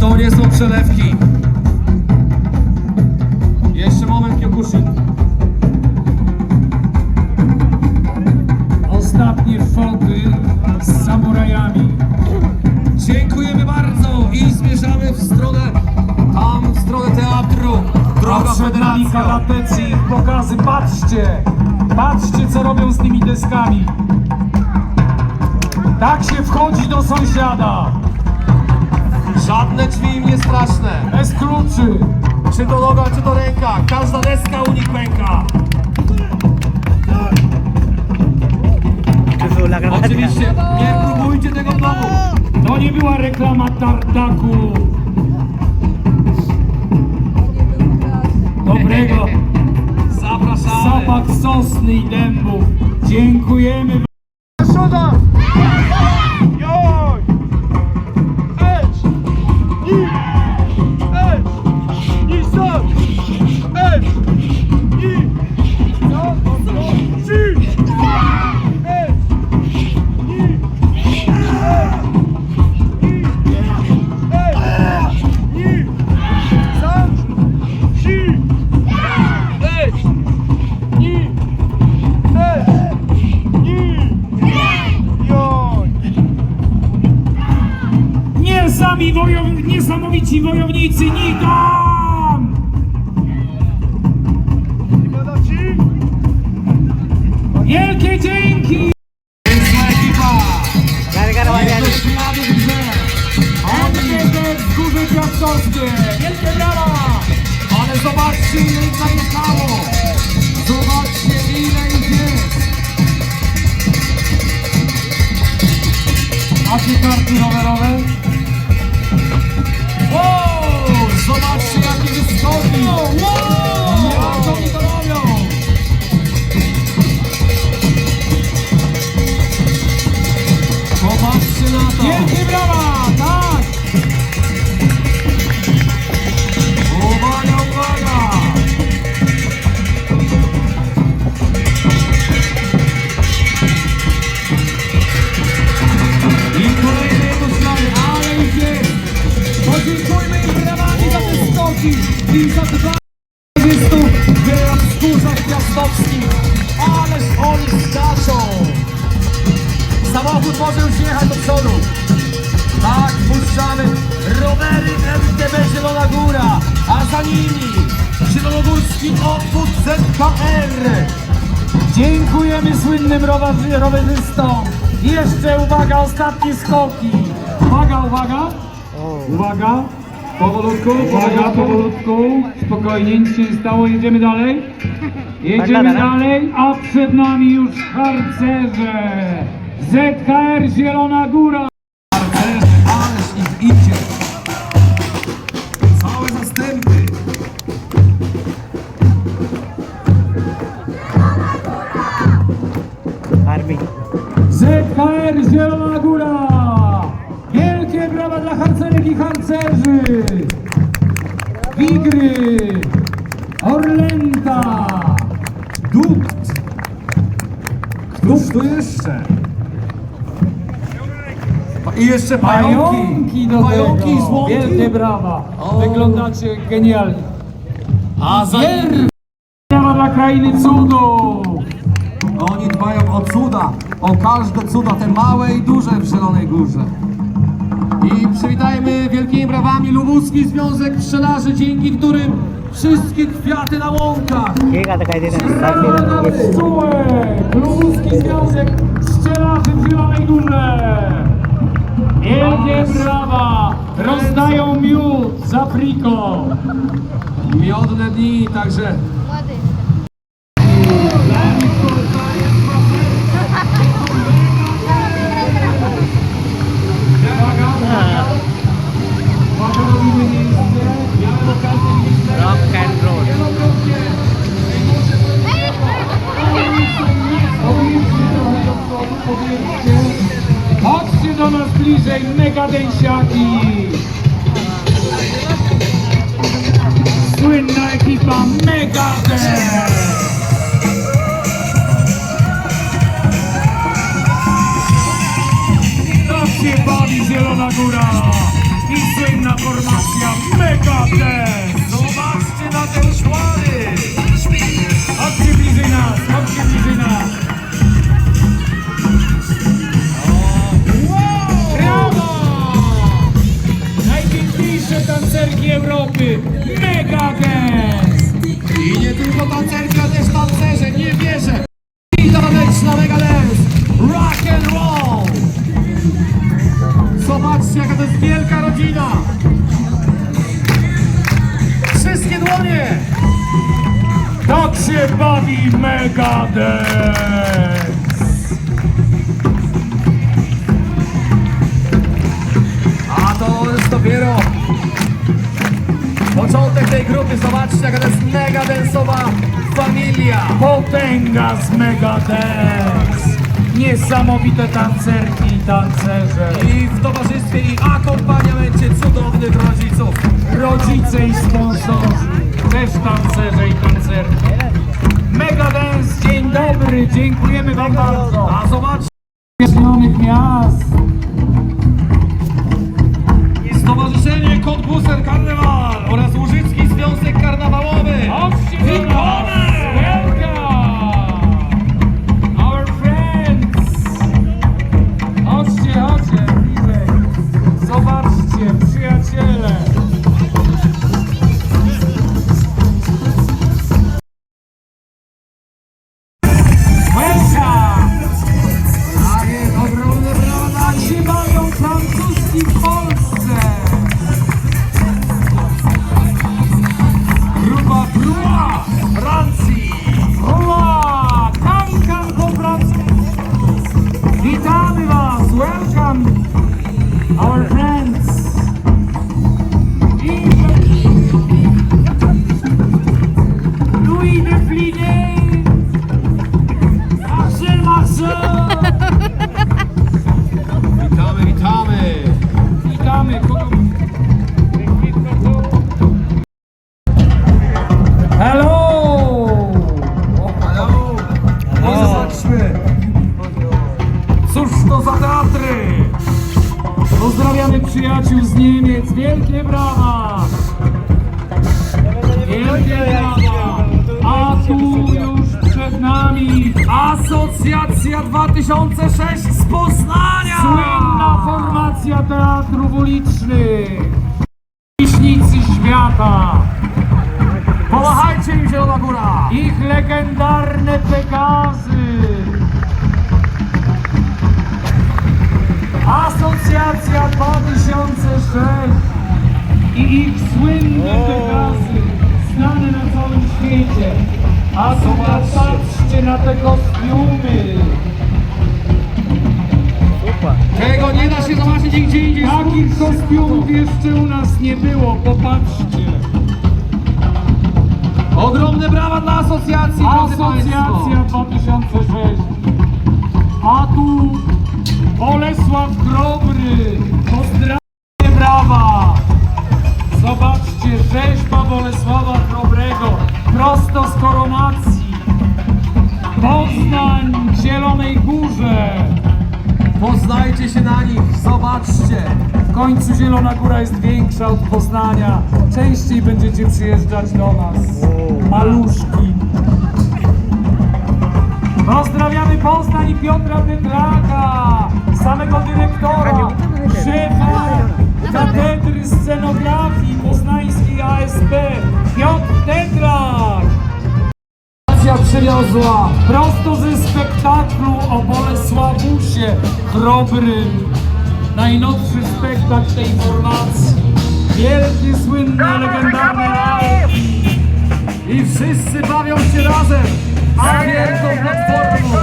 To nie są przelewki. Tak się wchodzi do sąsiada. Żadne drzwi im nie straszne. Bez kluczy. Czy to noga, czy to ręka. Każda deska u nich pęka. Oczywiście nie próbujcie tego w domu. To nie była reklama tartaku. Dobrego. Zapraszamy. Zapach sosny i dębów. Dziękujemy. Wielkie Wielkie brawa! Tak! Uwaga, uwaga! I kolejne jego ślady, ale ich jest! Podziękujmy im brawami za te skoki i za dwa MTB Zielona Góra, a za nimi Zielonogórski obwód ZKR. Dziękujemy słynnym rowerzy- rowerzystom. Jeszcze uwaga, ostatnie skoki. Uwaga, uwaga. Uwaga. Powolutku, uwaga, powolutku. Spokojnie, nic się nie stało, jedziemy dalej. Jedziemy dalej, a przed nami już harcerze. ZKR Zielona Góra. ZKR Zielona Góra! Wielkie brawa dla harcerek i harcerzy! Wigry! Orlęta! Dukt. Któż tu jeszcze? I jeszcze pająki. Pająki do Pająki i tego! złomki. Wielkie brawa! O. Wyglądacie genialnie! A za Wielkie brawa dla krainy cudów! O cuda. O każde cuda, te małe i duże w Zielonej Górze. I przywitajmy wielkimi brawami Lubuski Związek Pszczelarzy, dzięki którym wszystkie kwiaty na łąkach sabi Strona ng Pszczółek! Lubuski Związek Pszczelarzy w Zielonej Górze! Wielkie brawa! Rozdają miód za friko! Miodne dni, także cadenciar aqui. Bawi Megadance! A to jest dopiero początek tej grupy. Zobaczcie, jaka to jest mega densowa familia. Potęga z Megadance! Niesamowite tancerki i tancerze! I w towarzystwie i akompaniamencie cudownych rodziców. rodzice i sponsorzy, też tancerze i tancerki. Megadance, dzień dobry, dziękujemy Wam bardzo. A zobaczcie, Zjednoczonych miast. Stowarzyszenie Kotbuser Karnewal Niemiec, wielkie brawa! Wielkie brawa! A tu już przed nami Asocjacja 2006 z Poznania. słynna formacja teatrów ulicznych! Miśnicy świata! Pomachajcie im Zielona Góra. Ich legendarne Pegazy! Ich słynne Pegazy, znane na całym świecie. A tutaj patrzcie na te kostiumy! Tego nie da się zobaczyć nigdzie indziej. Takich kostiumów jeszcze u nas nie było, popatrzcie! Ogromne brawa dla asocjacji, drodzy Asocjacja Państwo. 2006. A tu Bolesław Grobry. Pozdrawiam, Bolesława Grobrego. Prosto z koronacji. Poznań w Zielonej Górze. Poznajcie się na nich, zobaczcie. W końcu Zielona Góra jest większa od Poznania. Częściej będziecie przyjeżdżać do nas. Maluszki. Pozdrawiamy Poznań i Piotra Pytlaka, samego dyrektora, szefa katedry scenografii przywiozła Prosto ze spektaklu o Bolesławusie Chrobrym. Najnowszy spektakl tej formacji. Wielkie, słynne, legendarne lalki. i wszyscy bawią się razem z wielką platformą.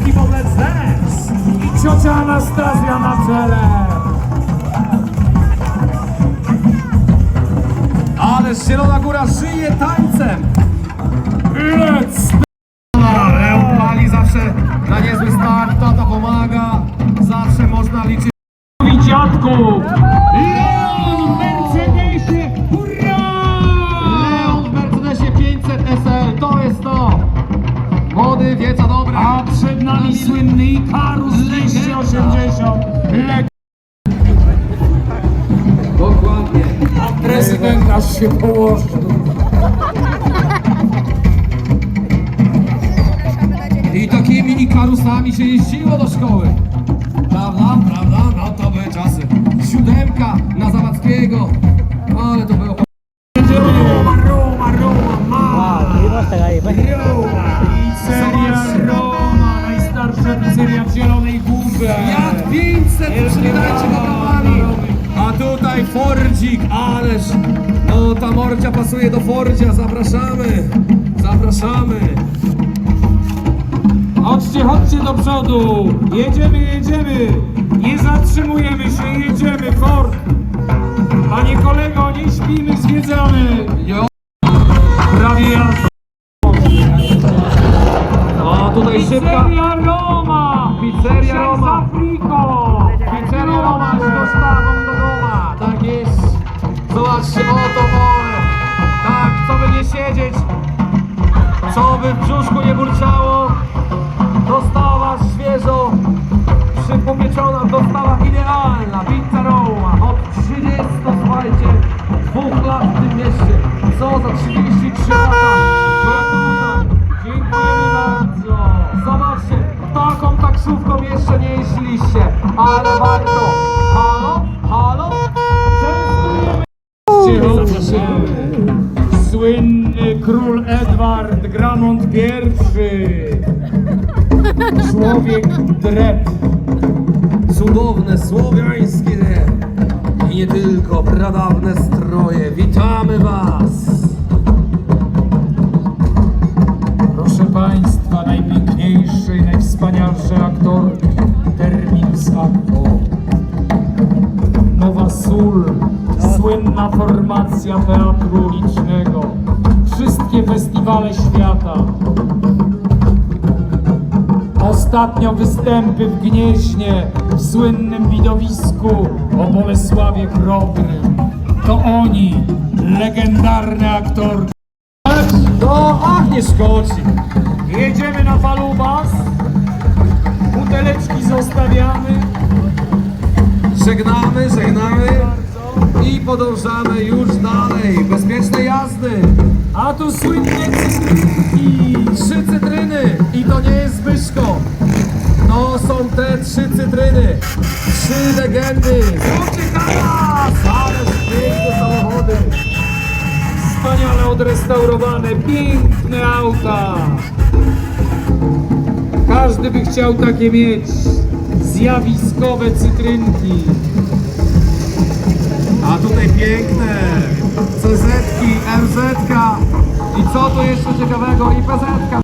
ekipą Let's Dance i ciocia Anastazja na czele. Ale Zielona Góra żyje tańcem. Let's prezydent aż się położył. I takimi ikarusami się jeździło do szkoły. Prawda, prawda? No to były czasy. Siódemka na Zawadzkiego. Ale to było... Roma, Roma, Roma, ma! Ba? Pizzeria Roma, najstarsza pizzeria w Zielonej Górze. Jak 500 przywitajcie go brawami. A tutaj Fordzik, ależ no ta morcia pasuje do Fordzia, zapraszamy, zapraszamy. Chodźcie, chodźcie do przodu! Jedziemy, jedziemy! Nie zatrzymujemy się, jedziemy, Ford! Panie kolego, nie śpimy, zwiedzamy! Jo. Prawie jazda! O, tutaj szybka Pizzeria Roma! Pizzeria Roma. Zobaczcie, oto one. Tak, co by nie siedzieć, co by w brzuszku nie burczało, dostawa świeżo przypopieczona, dostawa idealna, pizza Roma od 30, słuchajcie, dwóch lat w tym mieście. Co za 33 lata? Dziękujemy bardzo! Zobaczcie, taką taksówką jeszcze nie jeździliście, ale warto. Słynny król Edward Gramont I Człowiek drep Cudowne słowiańskie i nie tylko pradawne stroje. Witamy Was! Proszę Państwa, najpiękniejszy i najwspanialszy aktor Terminus Acto. Nowa Sól, słynna formacja teatru ulicznego. Wszystkie festiwale świata. Ostatnio występy w Gnieźnie, w słynnym widowisku o Bolesławie Chrobrym. To oni, legendarne aktorki. No, ach, nie szkodzi. Jedziemy na falubas. Buteleczki zostawiamy. Żegnamy, żegnamy i podążamy już dalej. Bezpiecznej jazdy. A tu słynne cytrynki. Trzy cytryny i to nie jest Zbyszko. To są te trzy cytryny. Trzy legendy. Zróbcie hałas! Ależ piękne samochody. Wspaniale odrestaurowane, piękne auta. Każdy by chciał takie mieć. Zjawiskowe cytrynki. A tutaj piękne CZ-ki, MZ-ka i co tu jeszcze ciekawego i PZ-ka.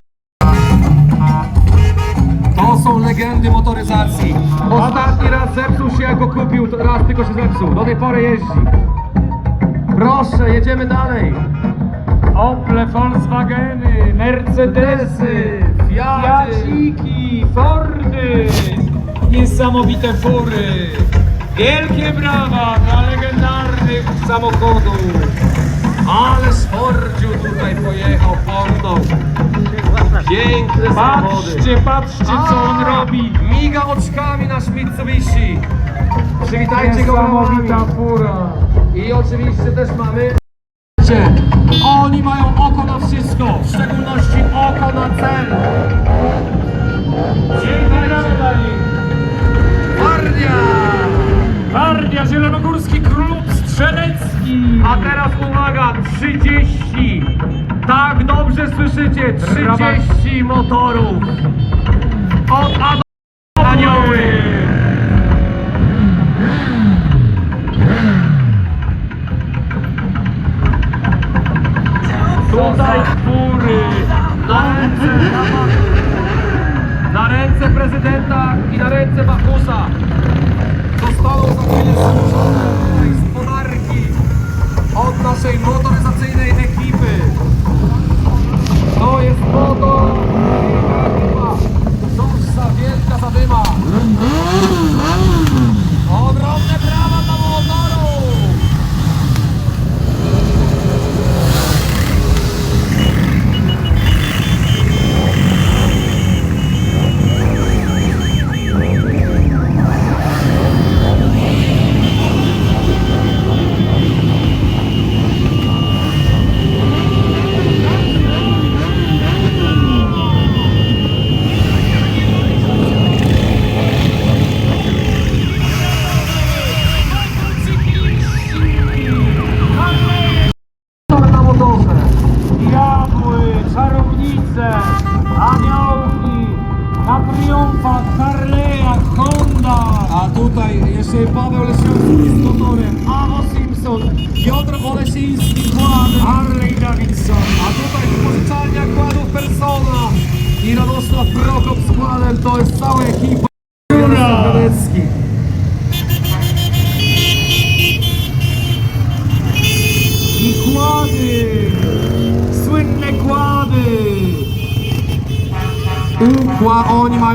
To są legendy motoryzacji. Ostatni raz zepsuł się jak go kupił, raz tylko się zepsuł. Do tej pory jeździ. Proszę, jedziemy dalej. Ople, Volkswageny, Mercedesy, Fiaty. Fiaciki, Fordy, niesamowite fury. Wielkie brawa dla legendarnych samochodów. Ależ Fordziu tutaj pojechał Fordą. Piękne. Patrzcie, patrzcie co on robi. Miga oczkami nasz Mitsubishi. Przywitajcie go. Niesamowita fura. I oczywiście też mamy... Oni mają oko na wszystko, w szczególności oko na cel. Dzięki dla A teraz uwaga, 30. Tak dobrze słyszycie, 30 motorów. Od naszej motoryzacyjnej ekipy. To jest motor.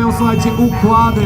Mają, słuchajcie, układy.